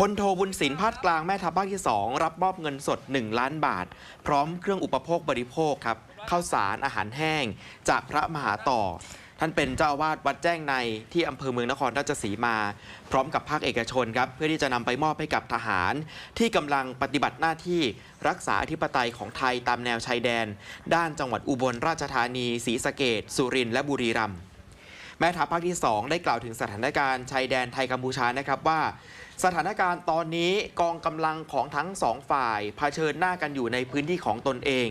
พลโทบุญสินภาคกลางแม่ทัพภาคที่ 2 รับมอบเงินสด 1 ล้านบาท พร้อมเครื่องอุปโภคบริโภคครับข้าวสารอาหารแห้ง จากพระมหาต่อ ท่านเป็นเจ้าอาวาสวัดแจ้งในที่อำเภอเมืองนครราชสีมา พร้อมกับภาคเอกชนครับเพื่อที่จะนำไปมอบให้กับทหาร ที่กำลังปฏิบัติหน้าที่รักษาอธิปไตยของไทยตามแนวชายแดน ด้านจังหวัดอุบลราชธานีศรีสะเกดสุรินทร์และบุรีรัมย์ แม่ทัพภาคที่ 2 ได้กล่าวถึงสถานการณ์ชายแดนไทยกัมพูชานะครับว่า สถานการณ์ตอนนี้กองกำลังของทั้งสองฝ่ายเผชิญหน้ากันอยู่ในพื้นที่ของตนเอง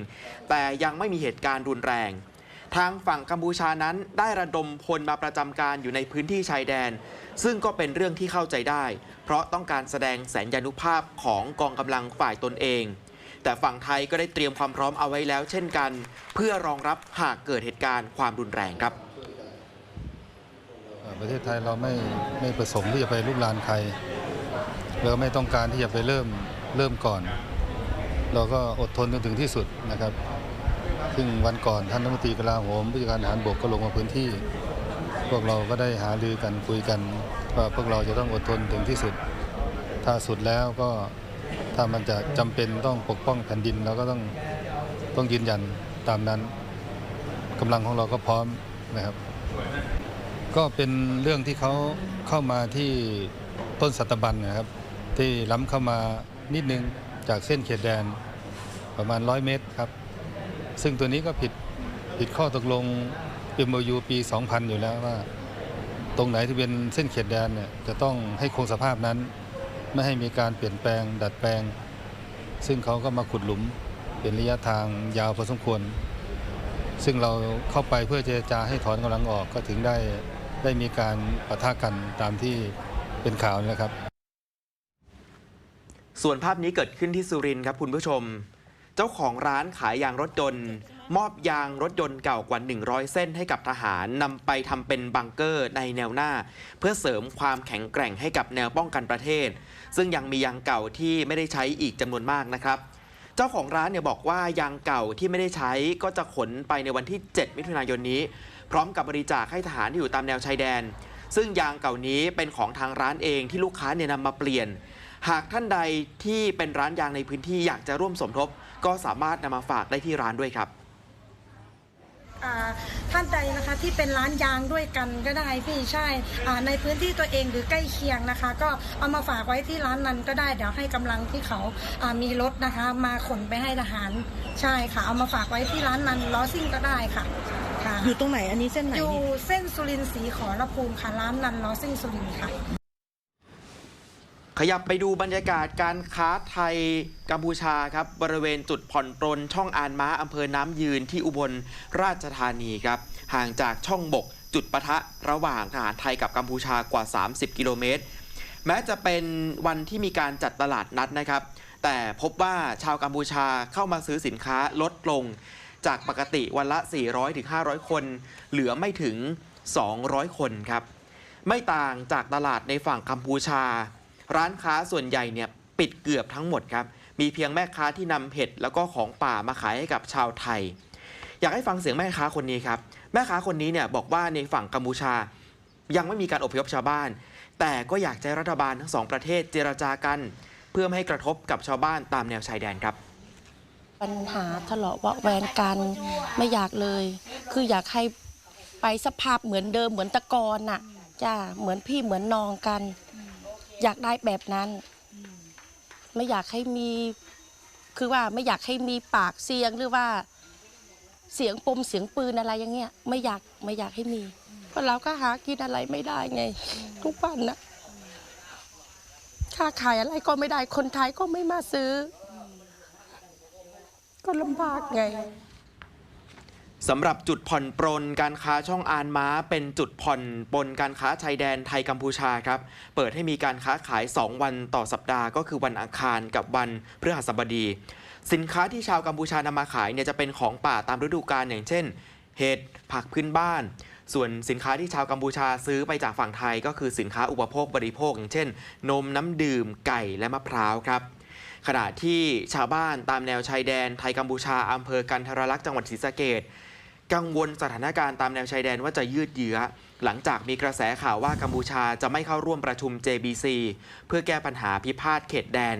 แต่ยังไม่มีเหตุการณ์รุนแรง ทางฝั่งกัมพูชานั้นได้ระดมพลมาประจำการอยู่ในพื้นที่ชายแดน ซึ่งก็เป็นเรื่องที่เข้าใจได้ เพราะต้องการแสดงแสนยานุภาพของกองกำลังฝ่ายตนเองแต่ฝั่งไทยก็ได้เตรียมความพร้อมเอาไว้แล้วเช่นกัน เพื่อรองรับหากเกิดเหตุการณ์ความรุนแรงครับ ประเทศไทยเราไม่ไม่ประสงค์ที่จะไปลุกลานใครเราไม่ต้องการที่จะไปเริ่มเริ่มก่อน เราก็อดทนจนถึงที่สุดนะครับ ซึ่งวันก่อนท่านรัฐมนตรีกลาโหมผู้จัดการทหารบกก็ลงมาพื้นที่ พวกเราก็ได้หารือกันคุยกันว่าพวกเราจะต้องอดทนถึงที่สุด ถ้าสุดแล้วก็ถ้ามันจะจำเป็นต้องปกป้องแผ่นดินเราก็ต้องต้องยืนยันตามนั้นกำลังของเราก็พร้อมนะครับ ก็เป็นเรื่องที่เขาเข้ามาที่ต้นสัตบันนะครับ ที่ล้ำเข้ามานิดนึงจากเส้นเขตแดนประมาณ 100 เมตรครับ ซึ่งตัวนี้ก็ผิดผิดข้อตกลง MOU ปี 2000 อยู่แล้วว่า ตรงไหนที่เป็นเส้นเขตแดนเนี่ยจะต้องให้คงสภาพนั้น ไม่ให้มีการเปลี่ยนแปลง ดัดแปลง ซึ่งเขาก็มาขุดหลุมเป็นระยะทางยาวพอสมควร ซึ่งเราเข้าไปเพื่อเจรจาให้ถอนกำลังออกก็ถึงได้ ได้มีการปะทะกันตามที่เป็นข่าวนี่แหละครับ ส่วนภาพนี้เกิดขึ้นที่สุรินทร์ครับคุณผู้ชม เจ้าของร้านขายยางรถยนต์ มอบยางรถยนต์เก่ากว่า 100 เส้นให้กับทหารนำไปทำเป็นบังเกอร์ในแนวหน้า เพื่อเสริมความแข็งแกร่งให้กับแนวป้องกันประเทศ ซึ่งยังมียางเก่าที่ไม่ได้ใช้อีกจำนวนมากนะครับเจ้าของร้านเนี่ยบอกว่ายางเก่าที่ไม่ได้ใช้ก็จะขนไปในวันที่ 7 มิถุนายนนี้ พร้อมกับบริจาคให้ทหารที่อยู่ตามแนวชายแดน ซึ่งยางเก่านี้เป็นของทางร้านเองที่ลูกค้าเนี่ยนำมาเปลี่ยน หากท่านใดที่เป็นร้านยางในพื้นที่อยากจะร่วมสมทบ ก็สามารถนำมาฝากได้ที่ร้านด้วยครับ ท่านใดนะคะที่เป็นร้านยางด้วยกันก็ได้พี่ใช่อ่าในพื้นที่ตัวเองหรือใกล้เคียงนะคะ ก็เอามาฝากไว้ที่ร้านนั้นก็ได้เดี๋ยวให้กำลังที่เขาอ่ามีรถนะคะ มาขนไปให้ทหารใช่ค่ะ เอามาฝากไว้ที่ร้านนั้นล้อซิ่งก็ได้ค่ะค่ะอยู่ตรงไหนอันนี้เส้นไหนอยู่เนี่ยเส้นสุรินทร์สีขอระภูมิค่ะร้านนันล้อซิ่งสุรินทร์ค่ะ ขยับไปดูบรรยากาศการค้าไทยกัมพูชาครับบริเวณจุดผ่อนปรนช่องอานม้าอำเภอน้ำยืนที่อุบลราชธานีครับห่างจากช่องบก จุดปะทะระหว่างทหารไทยกับกัมพูชากว่า 30 กิโลเมตร แม้จะเป็นวันที่มีการจัดตลาดนัดนะครับ แต่พบว่าชาวกัมพูชาเข้ามาซื้อสินค้าลดลง จากปกติวันละ 400-500 คน เหลือไม่ถึง 200 คนครับไม่ต่างจากตลาดในฝั่งกัมพูชา ร้านค้าส่วนใหญ่เนี่ยปิดเกือบทั้งหมดครับ มีเพียงแม่ค้าที่นำเห็ดแล้วก็ของป่ามาขายให้กับชาวไทย อยากให้ฟังเสียงแม่ค้าคนนี้ครับ แม่ค้าคนนี้เนี่ยบอกว่าในฝั่งกัมพูชา ยังไม่มีการอพยพชาวบ้าน แต่ก็อยากให้รัฐบาลทั้งสองประเทศเจรจากัน เพื่อไม่ให้กระทบกับชาวบ้านตามแนวชายแดนครับปัญหาทะเลาะเบาะแวงกันไม่อยากเลย คืออยากให้ไปสภาพเหมือนเดิมเหมือนตะกอนน่ะจ้าเหมือนพี่เหมือนน้องกัน อยากได้แบบนั้น ไม่อยากให้มี คือว่าไม่อยากให้มีปากเสียงหรือว่า เสียงปมเสียงปืนอะไรอย่างเงี้ย ไม่อยากไม่อยากให้มี เพราะเราก็หากินอะไรไม่ได้ไง ทุกวันนะค้าขายอะไรก็ไม่ได้คนไทยก็ไม่มาซื้อ ก็ลำบากไง สำหรับจุดผ่อนปรนการค้าช่องอานม้า เป็นจุดผ่อนปลนการค้าชายแดนไทยกัมพูชาครับ เปิดให้มีการค้าขาย 2 วันต่อสัปดาห์ก็คือวันอังคารกับวันพฤหัสบดี สินค้าที่ชาวกัมพูชานำมาขายเนี่ยจะเป็นของป่าตามฤดูกาลอย่างเช่น เห็ดผักพื้นบ้าน ส่วนสินค้าที่ชาวกัมพูชาซื้อไปจากฝั่งไทย ก็คือสินค้าอุปโภคบริโภค อย่างเช่น นมน้ำดื่มไก่และมะพร้าวครับขณะที่ชาวบ้านตามแนวชายแดนไทยกัมพูชาอำเภอกันทรลักษณ์จังหวัดศรีสะเกด กังวลสถานการณ์ตามแนวชายแดนว่าจะยืดเยื้อ หลังจากมีกระแสข่าวว่ากัมพูชาจะไม่เข้าร่วมประชุม JBC เพื่อแก้ปัญหาพิพาทเขตแดน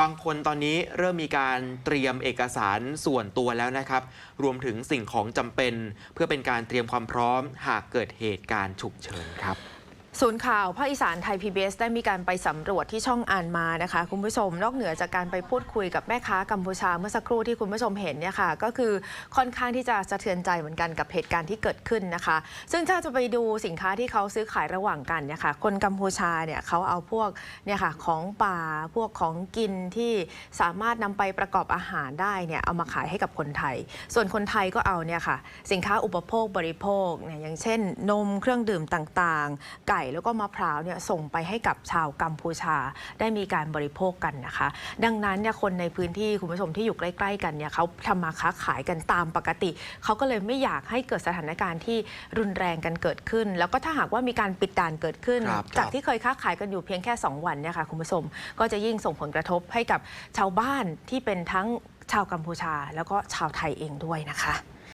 บางคนตอนนี้เริ่มมีการเตรียมเอกสารส่วนตัวแล้วนะครับ รวมถึงสิ่งของจำเป็น เพื่อเป็นการเตรียมความพร้อมหากเกิดเหตุการณ์ฉุกเฉินครับ ศูนย์ข่าวภาคอีสานไทย PBS ได้มีการไปสำรวจที่ช่องอ่านมานะคะ คุณผู้ชมนอกเหนือจากการไปพูดคุยกับแม่ค้ากัมพูชาเมื่อสักครู่ที่คุณผู้ชมเห็นเนี่ยค่ะก็คือค่อนข้างที่จะสะเทือนใจเหมือนกันกับเหตุการณ์ที่เกิดขึ้นนะคะ ซึ่งถ้าจะไปดูสินค้าที่เขาซื้อขายระหว่างกันเนี่ยค่ะคนกัมพูชาเนี่ยเขาเอาพวกเนี่ยค่ะของป่าพวกของกินที่สามารถนำไปประกอบอาหารได้เนี่ยเอามาขายให้กับคนไทย ส่วนคนไทยก็เอาเนี่ยค่ะสินค้าอุปโภคบริโภคเนี่ยอย่างเช่น นมเครื่องดื่มต่างๆไก่แล้วก็มะพร้าวเนี่ยส่งไปให้กับชาวกัมพูชาได้มีการบริโภคกันนะคะ ดังนั้นเนี่ยคนในพื้นที่คุณผู้ชมที่อยู่ใกล้ ๆ กันเนี่ยเขาทำมาค้าขายกันตามปกติ เขาก็เลยไม่อยากให้เกิดสถานการณ์ที่รุนแรงกันเกิดขึ้น แล้วก็ถ้าหากว่ามีการปิดด่านเกิดขึ้น ครับจากที่เคยค้าขายกันอยู่เพียงแค่ 2 วันเนี่ยค่ะคุณผู้ชมก็จะยิ่งส่งผลกระทบให้กับชาวบ้านที่เป็นทั้งชาวกัมพูชา แล้วก็ชาวไทยเองด้วยนะคะ